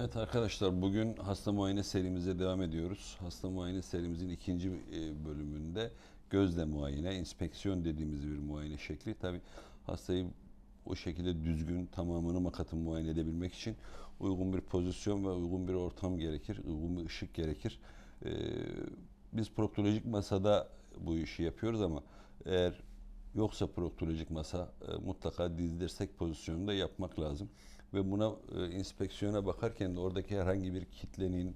Evet arkadaşlar bugün hasta muayene serimize devam ediyoruz. Hasta muayene serimizin ikinci e, bölümünde gözle muayene, inspeksiyon dediğimiz bir muayene şekli. Tabi hastayı o şekilde düzgün tamamını makatın muayene edebilmek için uygun bir pozisyon ve uygun bir ortam gerekir, uygun bir ışık gerekir. Ee, biz proktolojik masada bu işi yapıyoruz ama eğer yoksa proktolojik masa e, mutlaka diz dirsek pozisyonunda yapmak lazım. Ve buna e, inspeksiyona bakarken de oradaki herhangi bir kitlenin,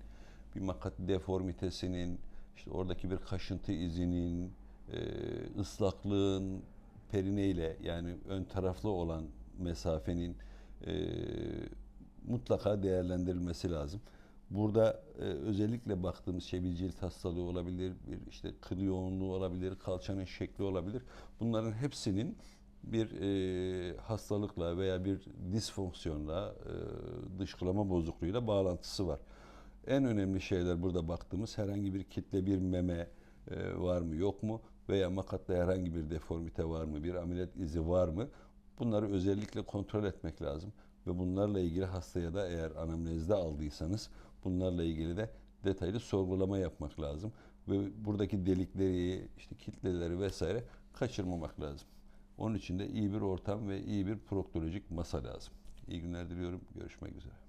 bir makat deformitesinin, işte oradaki bir kaşıntı izinin, e, ıslaklığın perineyle yani ön taraflı olan mesafenin e, mutlaka değerlendirilmesi lazım. Burada e, özellikle baktığımız şey bir cilt hastalığı olabilir, bir işte kıl yoğunluğu olabilir, kalçanın şekli olabilir. Bunların hepsinin bir e, hastalıkla veya bir disfonksiyonla, e, dışkılama bozukluğuyla bağlantısı var. En önemli şeyler burada baktığımız herhangi bir kitle bir meme e, var mı yok mu veya makatta herhangi bir deformite var mı, bir ameliyat izi var mı? Bunları özellikle kontrol etmek lazım ve bunlarla ilgili hastaya da eğer anamnezde aldıysanız bunlarla ilgili de detaylı sorgulama yapmak lazım ve buradaki delikleri, işte kitleleri vesaire kaçırmamak lazım. Onun için de iyi bir ortam ve iyi bir proktolojik masa lazım. İyi günler diliyorum. Görüşmek üzere.